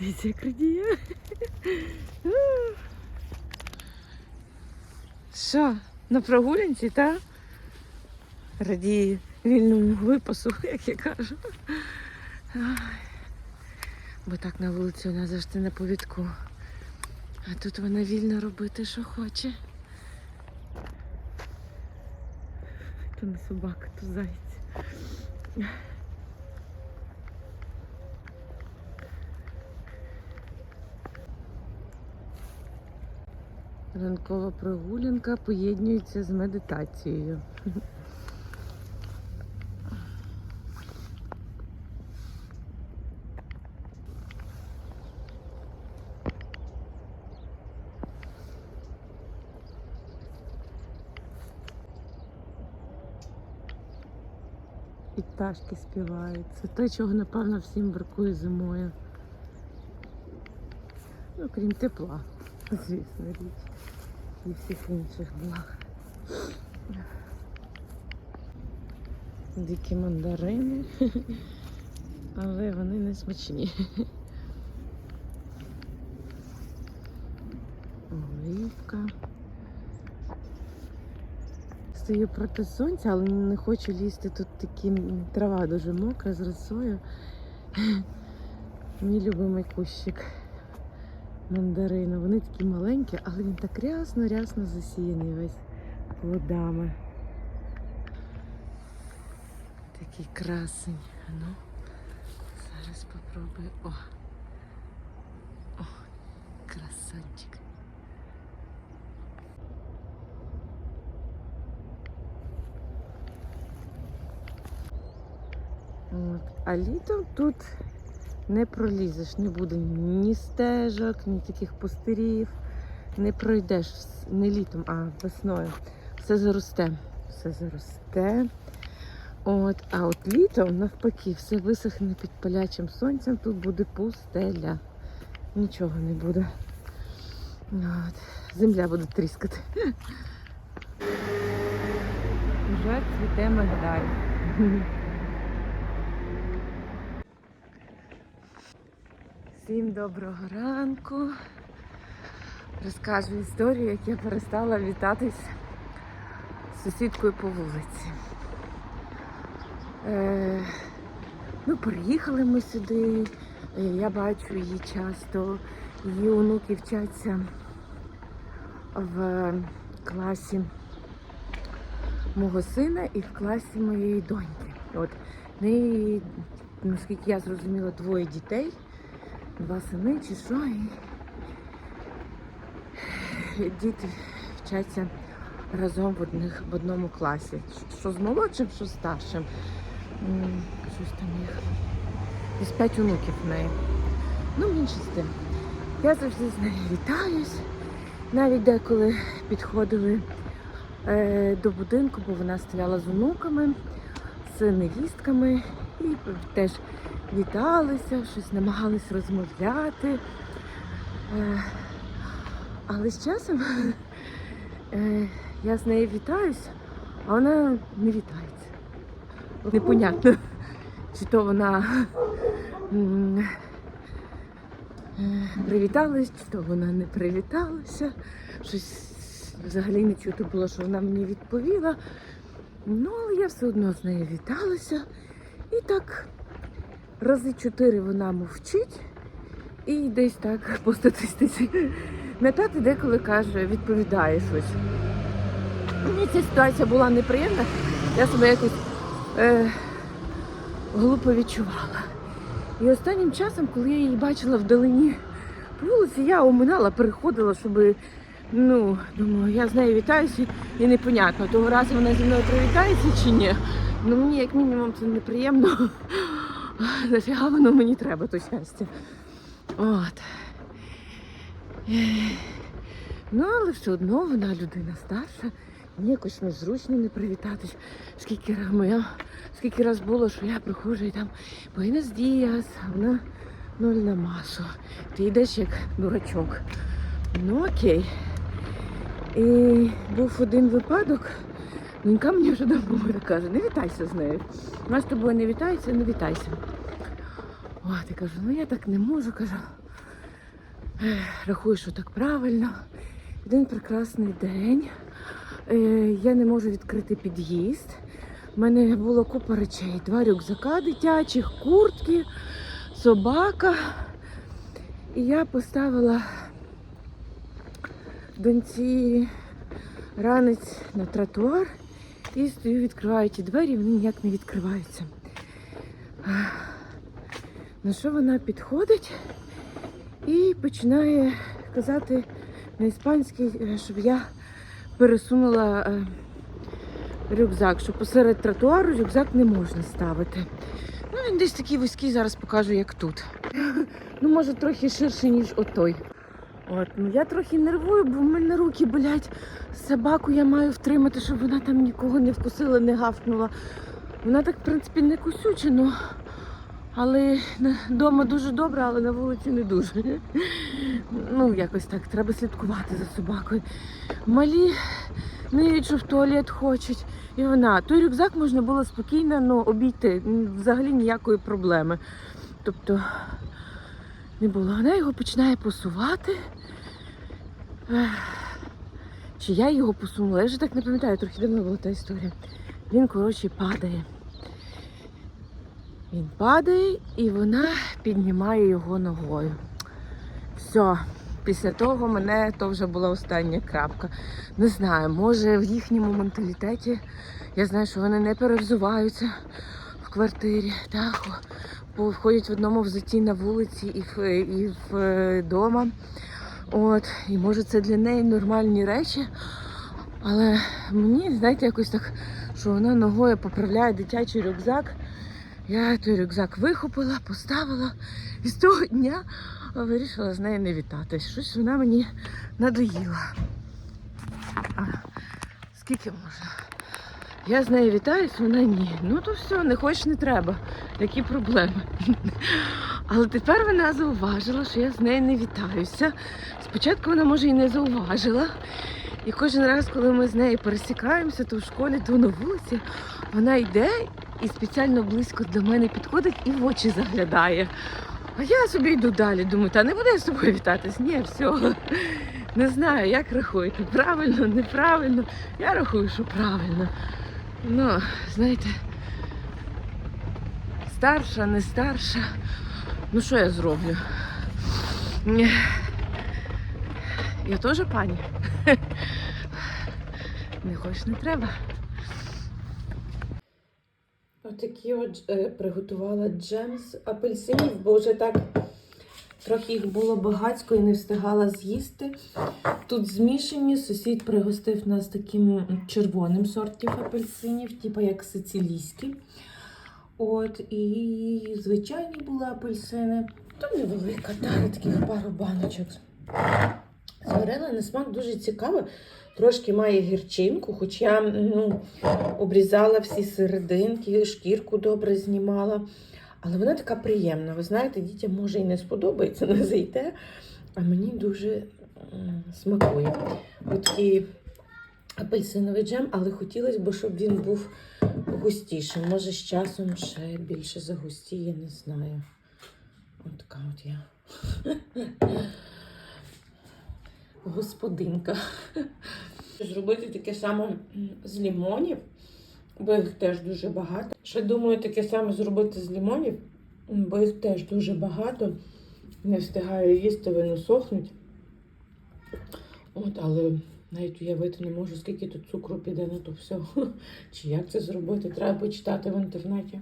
Дивіться, як радіє. Що, на прогулянці, та? Радіє вільному випасу, як я кажу. Бо так на вулиці вона завжди на повідку. А тут вона вільно робити, що хоче. То не собака, то зайць. Ранкова прогулянка поєднується з медитацією. І пташки співають. Це те, чого, напевно, всім бракує зимою. Ну, крім тепла, звісно, річ. І всіх інших благ. Дикі мандарини. Але вони не смачні. Оливка. Стою проти сонця, але не хочу лізти. Тут такі трава дуже мокра з росою. Мій любимий кущик мандарину. Вони такі маленькі, але він так рясно-рясно засіяний весь плодами. Такий красень. Ну, зараз попробую. О! О, красавчик. От. А літом тут не пролізеш, не буде ні стежок, ні таких пустирів. Не пройдеш не літом, а весною. Все заросте. Все заросте. От, а от літом навпаки, все висохне під палячим сонцем, тут буде пустеля. Нічого не буде. От. Земля буде тріскати. Вже цвіте мигдаль. Всім доброго ранку. Розкажу історію, як я перестала вітатись з сусідкою по вулиці. Е, ну, приїхали ми сюди. е, Я бачу її часто. Її онуки вчаться в класі мого сина і в класі моєї доньки. От неї, наскільки я зрозуміла, двоє дітей два сини чи що. І діти вчаться разом в, одних, в одному класі. Що з молодшим, що з старшим. Щось там їх. Десь п'ять онуків в неї. Ну, менше з тим. Я завжди з нею вітаюсь. Навіть деколи підходили е, до будинку, бо вона стояла з онуками, з невістками і теж віталися, щось намагались розмовляти. Е, але з часом е, я з нею вітаюсь, а вона не вітається. Непонятно, чи то вона е, привіталась, чи то вона не привіталася. Щось взагалі не чути було, що вона мені відповіла. Ну, але я все одно з нею віталася. І так рази чотири вона мовчить, і десь так по статистиці п'ятий деколи каже, відповідає щось. Мені ця ситуація була неприємна, я себе якось е, глупо відчувала. І останнім часом, коли я її бачила вдалині вулиці, я оминала, переходила, щоб, ну, думаю, я з нею вітаюся і непонятно, того разу вона зі мною привітається чи ні. Ну мені як мінімум це неприємно. Нафіга воно мені треба, то щастя. От. Ну, але все одно вона людина старша. Мені якось незручно не привітатись. Скільки раз моя, скільки раз було, що я приходжу і там Буенос Діас, вона нуль на масу. Ти йдеш як дурачок. Ну окей. І був один випадок. Донька мені вже давно каже, не вітайся з нею. Вона з тобою не вітається, не вітайся. От, я кажу, ну я так не можу, кажу. Рахую, що так правильно. Один прекрасний день. Е, Я не можу відкрити під'їзд. У мене було купа речей. Два рюкзака дитячих, куртки, собака. І я поставила доньці ранець на тротуар і стою, відкриваю ті двері, вони ніяк не відкриваються. На що вона підходить і починає казати на іспанській, е, щоб я пересунула е, рюкзак, що посеред тротуару рюкзак не можна ставити. Ну, він десь такий вузький, зараз покажу, як тут. Ну, може, трохи ширше, ніж отой. От, ну я трохи нервую, бо в мене руки болять. Собаку я маю втримати, щоб вона там нікого не вкусила, не гавкнула. Вона так, в принципі, не кусюча, ну. Але вдома дуже добре, але на вулиці не дуже. Ну, якось так, треба слідкувати за собакою. Малі ниють, що в туалет хочуть. І вона. Той рюкзак можна було спокійно ну, обійти, взагалі ніякої проблеми. Тобто не було. Вона його починає посувати. Чи я його посунула? Я вже так не пам'ятаю, трохи давно була та історія. Він, коротше, падає. Він падає і вона піднімає його ногою. Все, після того мене то вже була остання крапка. Не знаю, може в їхньому менталітеті я знаю, що вони не перевзуваються в квартирі, так, ходять в одному взутті на вулиці і і вдома. От, і може це для неї нормальні речі. Але мені, знаєте, якось так, що вона ногою поправляє дитячий рюкзак. Я той рюкзак вихопила, поставила і з того дня вирішила з нею не вітатись. Щось вона мені надоїла. А, скільки можна? Я з нею вітаюсь, вона ні. Ну то все, не хочеш, не треба. Які проблеми? Але тепер вона зауважила, що я з нею не вітаюся. Спочатку вона, може, і не зауважила. І кожен раз, коли ми з нею пересікаємося, то в школі, то на вулиці, вона йде і спеціально близько до мене підходить і в очі заглядає. А я собі йду далі. Думаю, та не буду я з тобою вітатись. Ні, все. Не знаю, як рахуєте. Правильно, неправильно. Я рахую, що правильно. Ну, знаєте, старша, не старша. Ну що я зроблю? Я теж пані. Не хочеш, не треба. Отакі от е, приготувала джем з апельсинів, бо вже так трохи їх було багатько і не встигала з'їсти. Тут змішані, сусід пригостив нас таким червоним сортів апельсинів, типу як сицилійські. От, і звичайні були апельсини. Там невелика, та, таких пару баночок. Зварила на смак дуже цікаво. Трошки має гірчинку, хоч я ну, обрізала всі серединки, шкірку добре знімала. Але вона така приємна. Ви знаєте, дітям може і не сподобається, не зайде, а мені дуже смакує. Такий апельсиновий джем, але хотілося б, щоб він був густішим. Може, з часом ще більше загустіє, не знаю. От така от я. Господинка. Зробити таке саме з лімонів, бо їх теж дуже багато. Ще думаю, таке саме зробити з лімонів, бо їх теж дуже багато. Не встигаю їсти, вони сохнуть. От, але навіть уявити не можу, скільки тут цукру піде на то все. Чи як це зробити? Треба почитати в інтернеті.